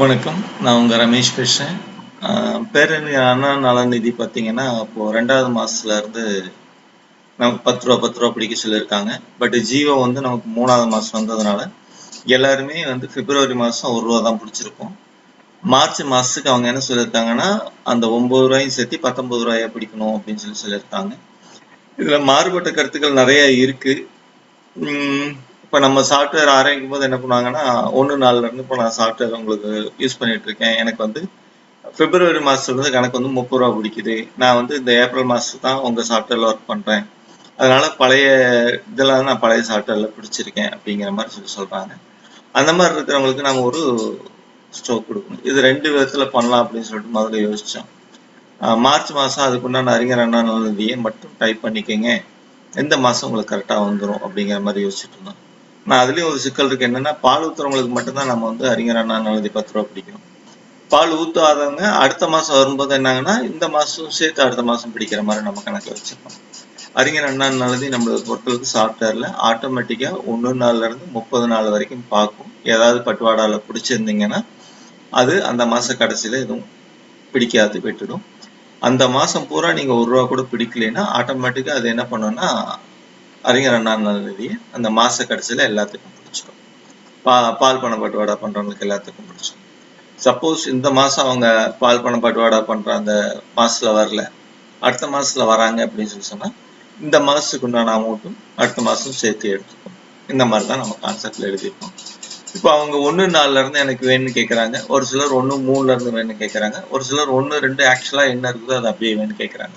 வணக்கம். நான் உங்கள் ரமேஷ் பேசுகிறேன் பேரணி பேரறிஞர் அண்ணா நலநிதி பார்த்தீங்கன்னா இப்போது ரெண்டாவது மாதத்துலேருந்து நமக்கு பத்து ரூபா பத்து ரூபா பிடிக்க சொல்லியிருக்காங்க. பட் ஜியோ வந்து நமக்கு மூணாவது மாதம் வந்ததுனால எல்லாருமே வந்து பிப்ரவரி மாதம் ஒரு ரூபா தான் பிடிச்சிருக்கோம். மார்ச் மாதத்துக்கு அவங்க என்ன சொல்லியிருக்காங்கன்னா அந்த ஒம்பது ரூபாயும் சேர்த்து பத்தொம்பது ரூபாயா பிடிக்கணும் அப்படின்னு சொல்லி சொல்லியிருக்காங்க. இதில் மாறுபட்ட கருத்துக்கள் நிறைய இருக்குது இப்போ நம்ம சாஃப்ட்வேர் ஆரம்பிக்கும் போது என்ன பண்ணுவாங்கன்னா ஒன்று நாலுல இருந்து இப்போ நான் சாஃப்ட்வேர் உங்களுக்கு யூஸ் பண்ணிட்டு இருக்கேன். எனக்கு வந்து பிப்ரவரி மாதத்துலேருந்து கணக்கு வந்து முப்பது ரூபா பிடிக்குது. நான் வந்து இந்த ஏப்ரல் மாதத்துக்கு தான் உங்கள் சாஃப்ட்வேரில் ஒர்க் பண்ணுறேன் அதனால பழைய இதெல்லாம் நான் பழைய சாஃப்ட்வேரில் பிடிச்சிருக்கேன் அப்படிங்கிற மாதிரி சொல்லி சொல்கிறாங்க அந்த மாதிரி இருக்கிறவங்களுக்கு நம்ம ஒரு ஸ்டோக் கொடுக்கணும். இது ரெண்டு விதத்தில் பண்ணலாம் அப்படின்னு சொல்லிட்டு முதல்ல யோசித்தோம் மார்ச் மாதம் அதுக்குண்டான அறிஞர் அண்ணா நலநிதியை மட்டும் டைப் பண்ணிக்கங்க. எந்த மாதம் உங்களுக்கு கரெக்டாக வந்துடும் அப்படிங்கிற மாதிரி யோசிச்சுட்டு இருந்தோம். நான் அதுலேயும் ஒரு சிக்கல் இருக்கு. என்னன்னா பால் ஊத்துறவங்களுக்கு மட்டும்தான் நம்ம வந்து அறிஞர் அண்ணா நல்லது பத்து ரூபா பிடிக்கணும் பால் ஊத்தாதவங்க அடுத்த மாதம் வரும்போது என்னங்கன்னா இந்த மாதம் சேர்த்து அடுத்த மாதம் பிடிக்கிற மாதிரி நம்ம கணக்கில் வச்சுருக்கோம் அறிஞர் அண்ணா நல்லது நம்மளை பொறுத்தளவுக்கு சாஃப்ட்வேரில் ஆட்டோமேட்டிக்காக ஒன்று நாள்லேருந்து முப்பது நாள் வரைக்கும் பார்க்கும். ஏதாவது பட்டுவாடாவில் பிடிச்சிருந்தீங்கன்னா அது அந்த மாதம் கடைசியில் எதுவும் பிடிக்காது விட்டுடும். அந்த மாதம் பூரா நீங்கள் ஒரு ரூபா கூட பிடிக்கலைன்னா ஆட்டோமேட்டிக்காக அது என்ன பண்ணுன்னா அறிஞர் அண்ணா நலநிதியை அந்த மாச கடைசியில எல்லாத்துக்கும் பிடிச்சிடும் பா பால் பண பண்ணுறவங்களுக்கு பண்றவங்களுக்கு எல்லாத்துக்கும் பிடிச்சிடும் சப்போஸ் இந்த மாசம் அவங்க பால் பண பண்ணுற பண்ற அந்த மாசத்துல வரல அடுத்த மாசத்துல வராங்க அப்படின்னு சொல்லி சொன்னா இந்த மாசத்துக்கு உண்டான அமௌண்ட்டும் அடுத்த மாசம் சேர்த்து எடுத்துக்கும். இந்த மாதிரி தான் நம்ம கான்செப்ட்ல எழுதியிருக்கோம். இப்போ அவங்க ஒன்று நாலுல இருந்து எனக்கு வேணும்னு கேட்குறாங்க ஒரு சிலர் ஒன்று மூணுல இருந்து வேணும்னு கேட்குறாங்க ஒரு சிலர் ஒன்று ரெண்டு ஆக்சுவலாக என்ன இருக்குதோ அது அப்படியே வேணும்னு கேட்குறாங்க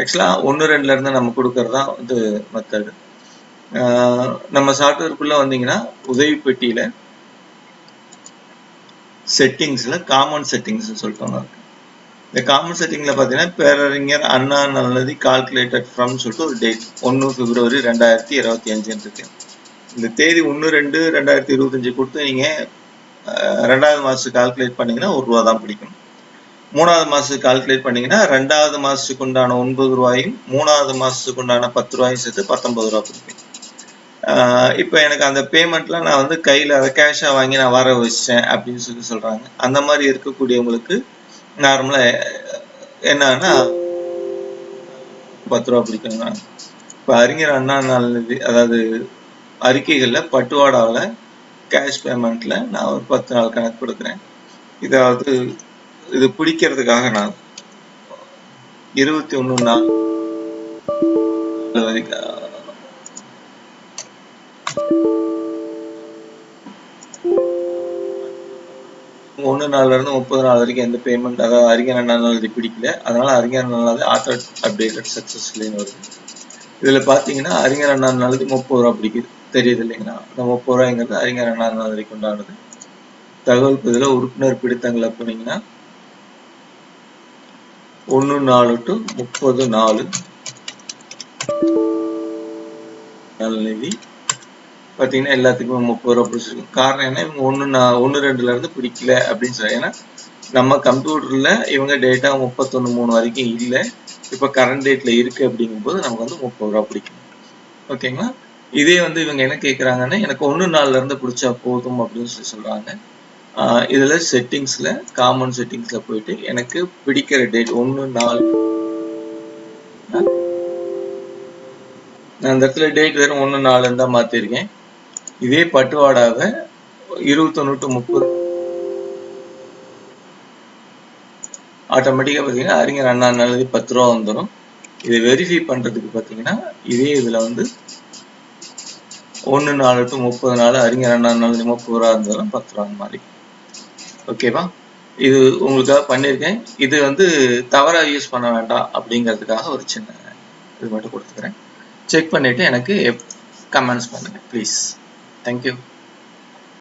ஆக்சுவலாக ஒன்று ரெண்டுல இருந்து நம்ம கொடுக்கறது தான் வந்து மெத்தடு நம்ம சாஃப்ட்வேர்க்குள்ளே வந்தீங்கன்னா உதவி பெட்டியில் செட்டிங்ஸில் காமன் செட்டிங்ஸ் சொல்லிட்டு ஒன்று இருக்கு. இந்த காமன் செட்டிங்கில் பார்த்தீங்கன்னா பேரறிஞர் அண்ணா நல்லதி கால்குலேட்டட் ஃப்ரம் சொல்லிட்டு ஒரு டேட் ஒன்று பிப்ரவரி ரெண்டாயிரத்தி இருபத்தி அஞ்சுன்னு இருக்கு. இந்த தேதி ஒன்று ரெண்டு ரெண்டாயிரத்தி இருபத்தஞ்சு கொடுத்து நீங்கள் ரெண்டாவது மாதத்துக்கு கால்குலேட் பண்ணீங்கன்னா ஒரு ரூபா தான் பிடிக்கும். மூணாவது மாதத்துக்கு கால்குலேட் பண்ணீங்கன்னா ரெண்டாவது மாதத்துக்கு உண்டான ஒன்பது ரூபாயும் மூணாவது மாதத்துக்கு உண்டான பத்து ரூபாயும் சேர்த்து பத்தொன்பது ரூபா பிடிக்கும் இப்போ எனக்கு அந்த பேமெண்ட்லாம் நான் வந்து கையில் அதை கேஷாக வாங்கி நான் வர வச்சிட்டேன் அப்படின்னு சொல்லி சொல்கிறாங்க அந்த மாதிரி இருக்கக்கூடியவங்களுக்கு நார்மலாக என்னன்னா பத்து ரூபா பிடிக்கணும்னா இப்போ அறிஞர் அண்ணா நல்லது அதாவது அறிக்கைகளில் பட்டுவாடாவில் கேஷ் பேமெண்ட்டில் நான் ஒரு பத்து நாள் கணக்கு கொடுக்குறேன். இதாவது இது பிடிக்கிறதுக்காக நான் இருபத்தி ஒண்ணு நாள் ஒன்று நாள்ல இருந்து முப்பது நாள் வரைக்கும் எந்த பேமெண்ட் அதாவது அறிஞர் அண்ணா இது பிடிக்கல. அதனால அறிஞர் நாள் நலதி ஆத்தர் அப்டேட்டட் சக்சஸ்ஃபுல்லின்னு வருது. இதுல பாத்தீங்கன்னா அறிஞர் அண்ணா நாளுக்கு முப்பது ரூபா பிடிக்குது. தெரியுது இல்லைங்களா? அந்த முப்பது ரூபாய்ங்கிறது அறிஞர் அண்ணா வரைக்கும் உண்டானது தகவல் பதில உறுப்பினர் பிடித்தங்களை போனீங்கன்னா ஒன்று நாலு டு முப்பது நாலு. நலநிதி பார்த்தீங்கன்னா எல்லாத்துக்குமே முப்பது ரூபா பிடிச்சிருக்கும் காரணம் என்ன? இவங்க ஒன்று நான் ஒன்று ரெண்டுல இருந்து பிடிக்கல அப்படின்னு சொல்லி. ஏன்னா நம்ம கம்ப்யூட்டரில் இவங்க டேட்டா முப்பத்தொன்று மூணு வரைக்கும் இல்லை. இப்போ கரண்ட் டேட்டில் இருக்கு அப்படிங்கும்போது நமக்கு வந்து முப்பது ரூபா பிடிக்கும். ஓகேங்களா இதே வந்து இவங்க என்ன கேட்குறாங்கன்னா எனக்கு ஒன்று நாலுல இருந்து பிடிச்சா போதும் அப்படின்னு சொல்லி சொல்கிறாங்க இதில் செட்டிங்ஸில் காமன் செட்டிங்ஸில் போயிட்டு எனக்கு பிடிக்கிற டேட் ஒன்று நாலு. நான் அந்த இடத்துல டேட் வெறும் ஒன்று நாலுன்னு தான் மாற்றிருக்கேன் இதே பட்டுவாடாவை இருபத்தொன்னு டு முப்பது. ஆட்டோமேட்டிக்காக பார்த்தீங்கன்னா அறிஞர் அண்ணா நல்லது பத்து ரூபா வந்துடும் இதை வெரிஃபை பண்ணுறதுக்கு பார்த்தீங்கன்னா இதே இதில் வந்து ஒன்று நாலு டு முப்பது நாள் அறிஞர் அண்ணா நல்லது முப்பது ரூபா இருந்தாலும் பத்து ரூபா அந்த மாதிரி. ஓகேவா இது உங்களுக்காக பண்ணியிருக்கேன். இது வந்து தவறாக யூஸ் பண்ண வேண்டாம் அப்படிங்கிறதுக்காக ஒரு சின்ன இது மட்டும் கொடுத்துக்கிறேன். செக் பண்ணிவிட்டு எனக்கு கமெண்ட்ஸ் பண்ணுங்கள் ப்ளீஸ் தேங்க்யூ